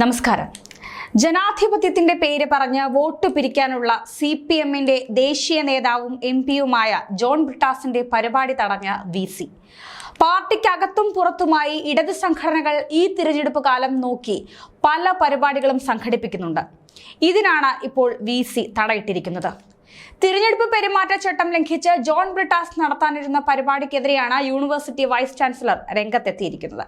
നമസ്കാരം. ജനാധിപത്യത്തിന്റെ പേര് പറഞ്ഞ് വോട്ട് പിരിക്കാനുള്ള സി പി എമ്മിന്റെ ദേശീയ നേതാവും എം പിയുമായ ജോൺ ബ്രിട്ടാസിന്റെ പരിപാടി തടഞ്ഞ വി സി. പാർട്ടിക്കകത്തും പുറത്തുമായി ഇടത് സംഘടനകൾ ഈ തിരഞ്ഞെടുപ്പ് കാലം നോക്കി പല പരിപാടികളും സംഘടിപ്പിക്കുന്നുണ്ട്. ഇതിനാണ് ഇപ്പോൾ വി സി തടയിട്ടിരിക്കുന്നത്. തിരഞ്ഞെടുപ്പ് പെരുമാറ്റച്ചട്ടം ലംഘിച്ച് ജോൺ ബ്രിട്ടാസ് നടത്താനിരുന്ന പരിപാടിക്കെതിരെയാണ് യൂണിവേഴ്സിറ്റി വൈസ് ചാൻസലർ രംഗത്തെത്തിയിരിക്കുന്നത്.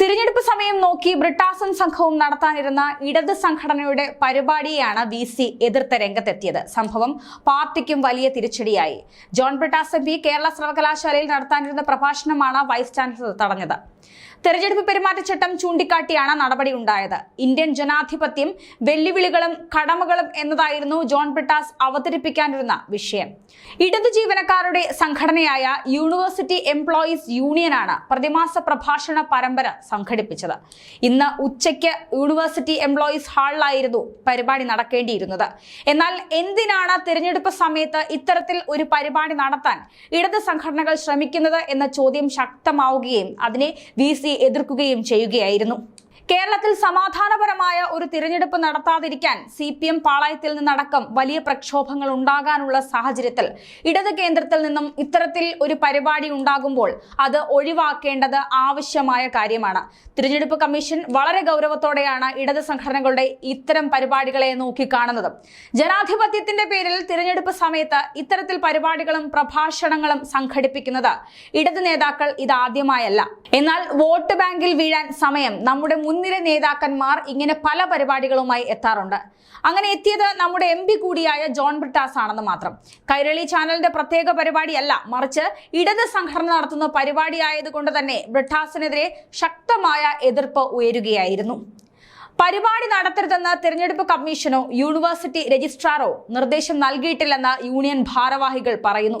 തിരഞ്ഞെടുപ്പ് സമയം നോക്കി ബ്രിട്ടാസും സംഘവും നടത്താനിരുന്ന ഇടത് സംഘടനയുടെ പരിപാടിയെയാണ് വി സി എതിർത്ത് രംഗത്തെത്തിയത്. സംഭവം പാർട്ടിക്കും വലിയ തിരിച്ചടിയായി. ജോൺ ബ്രിട്ടാസ് എം പി കേരള സർവകലാശാലയിൽ നടത്താനിരുന്ന പ്രഭാഷണമാണ് വൈസ് ചാൻസലർ തടഞ്ഞത്. തെരഞ്ഞെടുപ്പ് പെരുമാറ്റച്ചട്ടം ചൂണ്ടിക്കാട്ടിയാണ് നടപടി ഉണ്ടായത്. ഇന്ത്യൻ ജനാധിപത്യം വെല്ലുവിളികളും കടമകളും എന്നതായിരുന്നു ജോൺ ബ്രിട്ടാസ് അവതരിപ്പിക്കാനിരുന്ന വിഷയം. ഇടതു ജീവനക്കാരുടെ സംഘടനയായ യൂണിവേഴ്സിറ്റി എംപ്ലോയീസ് യൂണിയനാണ് പ്രതിമാസ പ്രഭാഷണ പരമ്പര സംഘടിപ്പിച്ചത്. ഇന്ന് ഉച്ചയ്ക്ക് യൂണിവേഴ്സിറ്റി എംപ്ലോയീസ് ഹാളിലായിരുന്നു പരിപാടി നടക്കേണ്ടിയിരുന്നത്. എന്നാൽ എന്തിനാണ് തിരഞ്ഞെടുപ്പ് സമയത്ത് ഇത്തരത്തിൽ ഒരു പരിപാടി നടത്താൻ ഇടത് സംഘടനകൾ ശ്രമിക്കുന്നത് എന്ന ചോദ്യം ശക്തമാവുകയും അതിനെ വി എതിർക്കുകയും ചെയ്യുകയായിരുന്നു? കേരളത്തിൽ സമാധാനപരമായ ഒരു തിരഞ്ഞെടുപ്പ് നടത്താതിരിക്കാൻ സി പി എം പാളയത്തിൽ നിന്നടക്കം വലിയ പ്രക്ഷോഭങ്ങൾ ഉണ്ടാകാനുള്ള സാഹചര്യത്തിൽ ഇടത് കേന്ദ്രത്തിൽ നിന്നും ഇത്തരത്തിൽ ഒരു പരിപാടി ഉണ്ടാകുമ്പോൾ അത് ഒഴിവാക്കേണ്ടത് ആവശ്യമായ കാര്യമാണ്. തിരഞ്ഞെടുപ്പ് കമ്മീഷൻ വളരെ ഗൗരവത്തോടെയാണ് ഇടത് സംഘടനകളുടെ ഇത്തരം പരിപാടികളെ നോക്കിക്കാണുന്നത്. ജനാധിപത്യത്തിന്റെ പേരിൽ തിരഞ്ഞെടുപ്പ് സമയത്ത് ഇത്തരത്തിൽ പരിപാടികളും പ്രഭാഷണങ്ങളും സംഘടിപ്പിക്കുന്നത് ഇടത് നേതാക്കൾ ഇതാദ്യമായല്ല. എന്നാൽ വോട്ട് ബാങ്കിൽ വീഴാൻ സമയം നമ്മുടെ മുൻനിര നേതാക്കന്മാർ ഇങ്ങനെ പല പരിപാടികളുമായി എത്താറുണ്ട്. അങ്ങനെ എത്തിയത് നമ്മുടെ എം കൂടിയായ ജോൺ ബ്രിട്ടാസ് ആണെന്ന് മാത്രം. കൈരളി ചാനലിന്റെ പ്രത്യേക പരിപാടിയല്ല മറിച്ച് ഇടത് സംഘടന നടത്തുന്ന പരിപാടിയായതുകൊണ്ട് തന്നെ ബ്രിട്ടാസിനെതിരെ ശക്തമായ എതിർപ്പ് ഉയരുകയായിരുന്നു. പരിപാടി നടത്തരുതെന്ന് തിരഞ്ഞെടുപ്പ് കമ്മീഷനോ യൂണിവേഴ്സിറ്റി രജിസ്ട്രാറോ നിർദ്ദേശം നൽകിയിട്ടില്ലെന്ന് യൂണിയൻ ഭാരവാഹികൾ പറയുന്നു.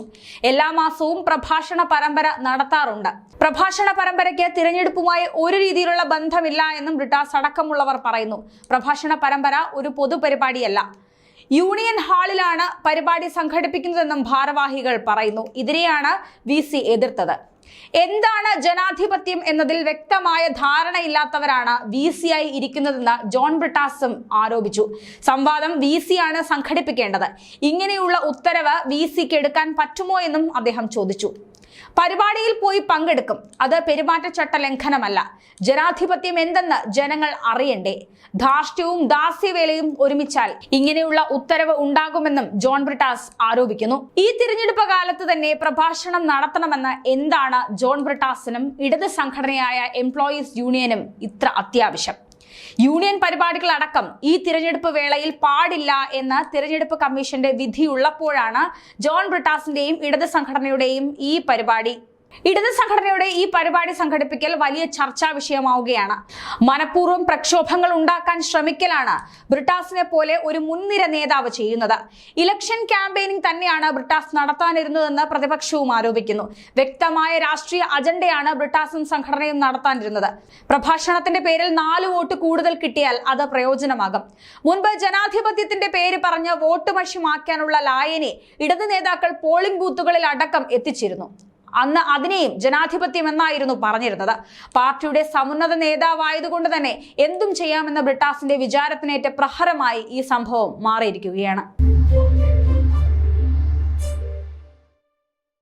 എല്ലാ മാസവും പ്രഭാഷണ പരമ്പര നടത്താറുണ്ട്. പ്രഭാഷണ പരമ്പരയ്ക്ക് തിരഞ്ഞെടുപ്പുമായി ഒരു രീതിയിലുള്ള ബന്ധമില്ല എന്നും ബ്രിട്ടാസ് അടക്കമുള്ളവർ പറയുന്നു. പ്രഭാഷണ പരമ്പര ഒരു പൊതുപരിപാടിയല്ല. യൂണിയൻ ഹാളിലാണ് പരിപാടി സംഘടിപ്പിക്കുന്നതെന്നും ഭാരവാഹികൾ പറയുന്നു. ഇതിനെയാണ് വി എതിർത്തത്. എന്താണ് ജനാധിപത്യം എന്നതിൽ വ്യക്തമായ ധാരണയില്ലാത്തവരാണ് വി സി ആയി ഇരിക്കുന്നതെന്ന് ജോൺ ബ്രിട്ടാസും ആരോപിച്ചു. സംവാദം വി സി ആണ് സംഘടിപ്പിക്കേണ്ടത്. ഇങ്ങനെയുള്ള ഉത്തരവ് വി സിക്ക് എടുക്കാൻ പറ്റുമോ എന്നും അദ്ദേഹം ചോദിച്ചു. പരിപാടിയിൽ പോയി പങ്കെടുക്കും. അത് പെരുമാറ്റച്ചട്ട ലംഘനമല്ല. ജനാധിപത്യം എന്തെന്ന് ജനങ്ങൾ അറിയണ്ടേ? ധാർഷ്ട്യവും ദാസ്യവേലയും ഒരുമിച്ചാൽ ഇങ്ങനെയുള്ള ഉത്തരവ് ഉണ്ടാകുമെന്നും ജോൺ ബ്രിട്ടാസ് ആരോപിക്കുന്നു. ഈ തിരഞ്ഞെടുപ്പ് കാലത്ത് തന്നെ പ്രഭാഷണം നടത്തണമെന്ന് എന്താണ് ജോൺ ബ്രിട്ടാസിനും ഇടത് സംഘടനയായ എംപ്ലോയീസ് യൂണിയനും ഇത്ര അത്യാവശ്യം? യൂണിയൻ പരിപാടികൾ അടക്കം ഈ തിരഞ്ഞെടുപ്പ് വേളയിൽ പാടില്ല എന്ന തിരഞ്ഞെടുപ്പ് കമ്മീഷന്റെ വിധിയുള്ളപ്പോഴാണ് ജോൺ ബ്രിട്ടാസിന്റെയും ഇടത് സംഘടനയുടെയും ഈ പരിപാടി ഇടത് സംഘടനയുടെ ഈ പരിപാടി സംഘടിപ്പിക്കൽ വലിയ ചർച്ചാ വിഷയമാവുകയാണ്. മനഃപൂർവം പ്രക്ഷോഭങ്ങൾ ഉണ്ടാക്കാൻ ശ്രമിക്കലാണ് ബ്രിട്ടാസിനെ പോലെ ഒരു മുൻനിര നേതാവ് ചെയ്യുന്നത്. ഇലക്ഷൻ ക്യാമ്പയിനിങ് തന്നെയാണ് ബ്രിട്ടാസ് നടത്താനിരുന്നതെന്ന് പ്രതിപക്ഷവും ആരോപിക്കുന്നു. വ്യക്തമായ രാഷ്ട്രീയ അജണ്ടയാണ് ബ്രിട്ടാസും സംഘടനയും നടത്താനിരുന്നത്. പ്രഭാഷണത്തിന്റെ പേരിൽ നാല് വോട്ട് കൂടുതൽ കിട്ടിയാൽ അത് പ്രയോജനമാകും. മുൻപ് ജനാധിപത്യത്തിന്റെ പേര് പറഞ്ഞ് വോട്ട് മഷിമാക്കാനുള്ള ലായനെ ഇടത് നേതാക്കൾ പോളിംഗ് ബൂത്തുകളിൽ അടക്കം എത്തിച്ചിരുന്നു. അന്ന് അതിനെയും ജനാധിപത്യം എന്നായിരുന്നു പറഞ്ഞിരുന്നത്. പാർട്ടിയുടെ സമുന്നത നേതാവായതുകൊണ്ട് തന്നെ എന്തും ചെയ്യാമെന്ന ബ്രിട്ടാസിന്റെ വിചാരത്തിനേറ്റ പ്രഹരമായി ഈ സംഭവം മാറിയിരിക്കുകയാണ്.